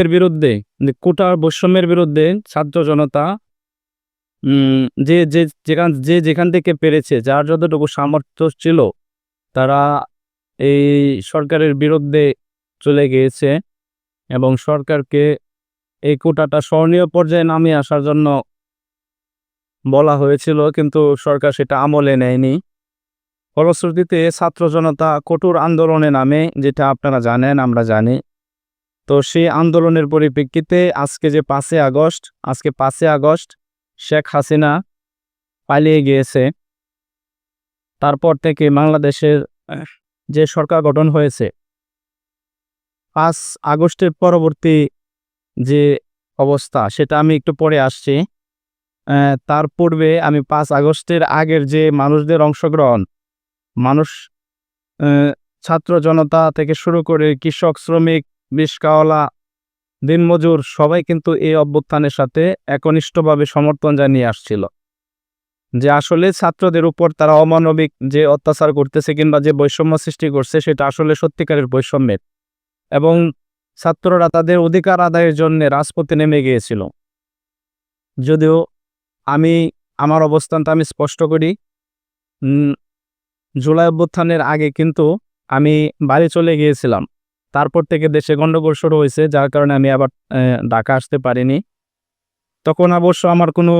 এর বিরুদ্ধে, যে কোটার বৈষম্যের বিরুদ্ধে ছাত্র জনতা যে যে, যেখান যে যেখান থেকে পেরেছে, যার যতটুকু সামর্থ্য ছিল, তারা এই সরকারের বিরুদ্ধে চলে গিয়েছে এবং সরকারকে এই কোটাটা স্মরণীয় পর্যায়ে নামিয়ে আসার জন্য বলা হয়েছিল, কিন্তু সরকার সেটা আমলে নেয়নি। ফলশ্রুতিতে ছাত্র জনতা কঠোর আন্দোলনে নামে, যেটা আপনারা জানেন, আমরা জানি। তো সেই আন্দোলনের পরিপ্রেক্ষিতে আজকে যে পাঁচই আগস্ট, আজকে পাঁচই আগস্ট শেখ হাসিনা পালিয়ে গিয়েছে। তারপর থেকে বাংলাদেশের, যে সরকার গঠন হয়েছে, পাঁচ আগস্টের পরবর্তী যে অবস্থা, সেটা আমি একটু পরে আসছি। তার পূর্বে আমি পাঁচ আগস্টের আগের যে মানুষদের অংশগ্রহণ, মানুষ ছাত্র জনতা থেকে শুরু করে কৃষক, শ্রমিক রিস্কাওয়ালা দিনমজুর সবাই কিন্তু এই অভ্যুত্থানের সাথে একনিষ্ঠভাবে সমর্থন জানিয়ে আসছিল। যে আসলে ছাত্রদের উপর তারা অমানবিক যে অত্যাচার করতেছে কিংবা যে বৈষম্য সৃষ্টি করছে, সেটা আসলে সত্যিকারের বৈষম্যের। এবং ছাত্ররা তাদের অধিকার আদায়ের জন্য রাজপথে নেমে গিয়েছিল। যদিও আমি, আমার অবস্থানটা আমি স্পষ্ট করি জুলাই অভ্যুত্থানের আগে কিন্তু আমি বাড়ি চলে গিয়েছিলাম। তারপর থেকে দেশে গণ্ডগোল শুরু হয়েছে যার কারণে আমি আবার ঢাকা আসতে পারিনি। তখন অবশ্য আমার কোনো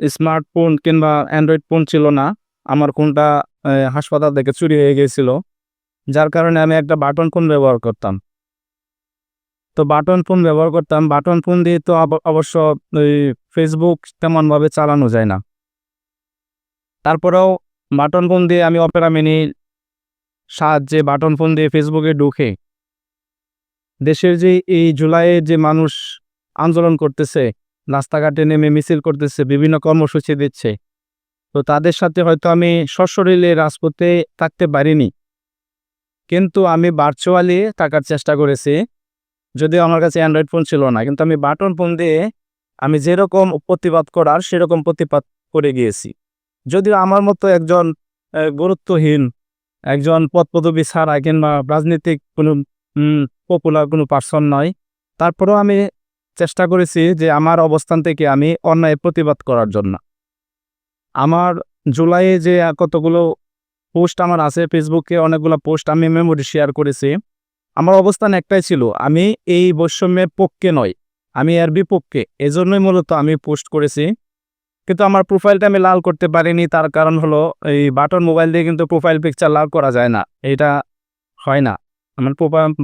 স্মার্টফোন কিংবা অ্যান্ড্রয়েড ফোন ছিল না। আমার আহ, হাসপাতাল থেকে চুরি হয়ে গিয়েছিল যার কারণে আমি একটা বাটন ফোন ব্যবহার করতাম। তো বাটন ফোন ব্যবহার করতাম। বাটন ফোন দিয়ে তো অবশ্য ওই ফেসবুক তেমনভাবে চালানো যায় না। তারপরেও বাটন ফোন দিয়ে আমি অপেরা মিনি সাহায্যে বাটন ফোন দিয়ে ফেসবুকে ঢুকে। দেশের যে এই জুলাইয়ে যে মানুষ আন্দোলন করতেছে, রাস্তাঘাটে নেমে মিছিল করতেছে, বিভিন্ন কর্মসূচি দিচ্ছে, তো তাদের সাথে হয়তো আমি সশরীরে, রাজপথে থাকতে পারিনি। কিন্তু আমি ভার্চুয়ালি থাকার চেষ্টা করেছি, যদিও আমার কাছে অ্যান্ড্রয়েড ফোন ছিল না, কিন্তু আমি বাটন ফোন দিয়ে আমি যেরকম প্রতিবাদ করার, সেরকম প্রতিবাদ করে গিয়েছি। যদিও আমার মতো একজন গুরুত্বহীন একজন পদ ছাড়া কিংবা রাজনৈতিক কোনো পপুলার কোনো পার্সন নয়। তারপরেও আমি চেষ্টা করেছি যে আমার অবস্থান থেকে আমি অন্যায় প্রতিবাদ করার জন্য। আমার জুলাইয়ে যে কতগুলো পোস্ট আমার আছে ফেসবুকে অনেকগুলো পোস্ট আমি মেমোরি শেয়ার করেছি, আমার অবস্থান একটাই ছিল, আমি এই বৈষম্যের পক্ষে নয় আমি এর বিপক্ষে। এজন্যই মূলত আমি পোস্ট করেছি। কিন্তু আমার প্রোফাইলটা আমি লাল করতে পারিনি। তার কারণ হলো, এই বাটন মোবাইল দিয়ে কিন্তু প্রোফাইল পিকচার লাল করা যায় না। এটা হয় না। আমার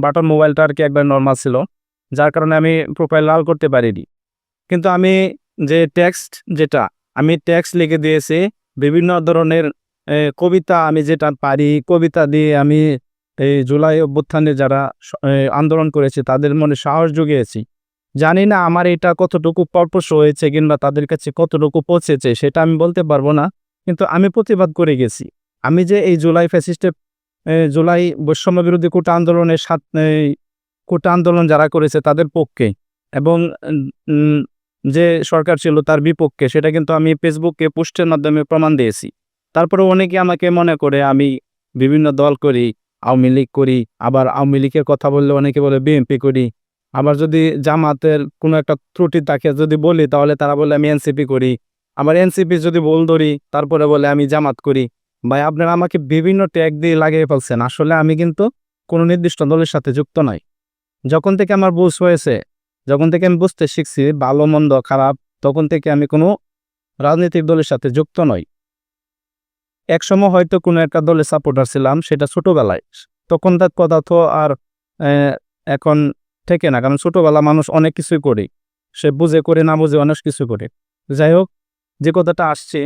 বাটন মোবাইলটা আর কি একবার নর্মাল ছিল। যার কারণে আমি প্রোফাইল লাল করতে পারিনি। কিন্তু আমি যে টেক্সট যেটা, আমি টেক্সট লিখে দিয়েছি, বিভিন্ন ধরনের কবিতা আমি যেটা পারি, কবিতা দিয়ে আমি, এই জুলাই অভ্যুত্থানে যারা আন্দোলন করেছে, তাদের মনে সাহস জুগিয়েছি। জানি না আমার এটা কতটুকু পরপস হয়েছে কিংবা তাদের কাছে কতটুকু পৌঁছেছে সেটা আমি বলতে পারব না। কিন্তু আমি প্রতিবাদ করে গেছি। আমি যে এই জুলাই ফ্যাসিস্টের এ, জুলাই বৈষম্য বিরোধী কোটা আন্দোলনের সাত কোটা আন্দোলন যারা করেছে তাদের পক্ষে এবং যে সরকার ছিল তার বিপক্ষে সেটা কিন্তু আমি ফেসবুকে পোস্টের মাধ্যমে প্রমাণ দিয়েছি। তারপরে অনেকে আমাকে মনে করে আমি বিভিন্ন দল করি আওয়ামী লীগ করি আবার আওয়ামী লীগের কথা বললে অনেকে বলে বিএনপি করি আবার যদি জামাতের কোনো একটা ত্রুটি তাকে যদি বলি, তাহলে তারা বলে, আমি এনসিপি করি। আবার এনসিপি যদি বল ধরি, তারপরে বলে, আমি জামাত করি। ভাই, আপনারা আমাকে বিভিন্ন ট্যাগ দিয়ে লাগিয়ে ফেলছেন। আসলে আমি কিন্তু কোনো নির্দিষ্ট দলের সাথে যুক্ত নই। যখন থেকে আমার বুঝ হয়েছে, যখন থেকে আমি বুঝতে শিখছি, ভালো, মন্দ, খারাপ, তখন থেকে আমি কোনো রাজনৈতিক দলের সাথে যুক্ত নই। একসময় হয়তো কোনো একটা দলের সাপোর্টার ছিলাম, সেটা ছোটবেলায়। তখন তার কথা তো আর এখন থেকে না, কারণ ছোটবেলা মানুষ অনেক কিছুই করে। সে বুঝে করে, না বুঝে অনেক কিছু করে। যাই হোক, যে কথাটা আসছে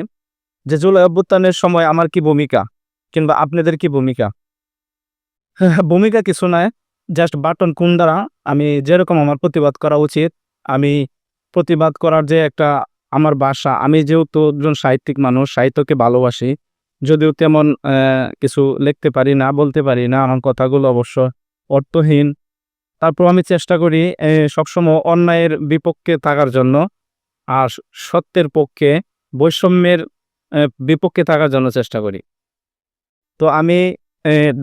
যে জুলাই অভ্যুত্থানের সময় আমার কি ভূমিকা, কিংবা আপনাদের কি ভূমিকা? ভূমিকা কিছু নয় জাস্ট বাটন কোন দ্বারা আমি যেরকম আমার প্রতিবাদ করা উচিত, আমি প্রতিবাদ করার যে একটা আমার বাসা, আমি যেহেতু একজন সাহিত্যিক মানুষ, সাহিত্যকে ভালোবাসি, যদিও তেমন কিছু লিখতে পারি না, বলতে পারি না, আমার কথাগুলো অবশ্য অর্থহীন তারপর আমি চেষ্টা করি সবসময় অন্যায়ের বিপক্ষে থাকার জন্য আর সত্যের পক্ষে বৈষম্যের বিপক্ষে থাকার জন্য চেষ্টা করি। তো আমি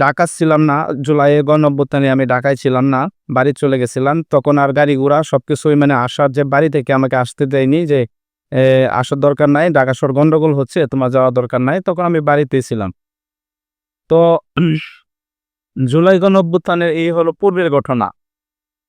ঢাকা ছিলাম না জুলাইয়ের গণঅভ্যুত্থানে আমি ঢাকায় ছিলাম না, বাড়ি চলে গেছিলাম। তখন আর গাড়ি ঘোড়া সব কিছুই মানে আসার যে বাড়ি থেকে আমাকে আসতে দেয়নি যে আসার দরকার নাই, ঢাকা শহর গন্ডগোল হচ্ছে, তোমার যাওয়ার দরকার নাই, তখন আমি বাড়িতেই ছিলাম। তো, জুলাই গণ অভ্যুত্থানের এই হলো পূর্বের ঘটনা।